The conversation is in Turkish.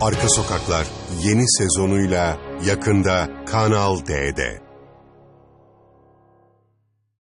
Arka Sokaklar yeni sezonuyla yakında Kanal D'de.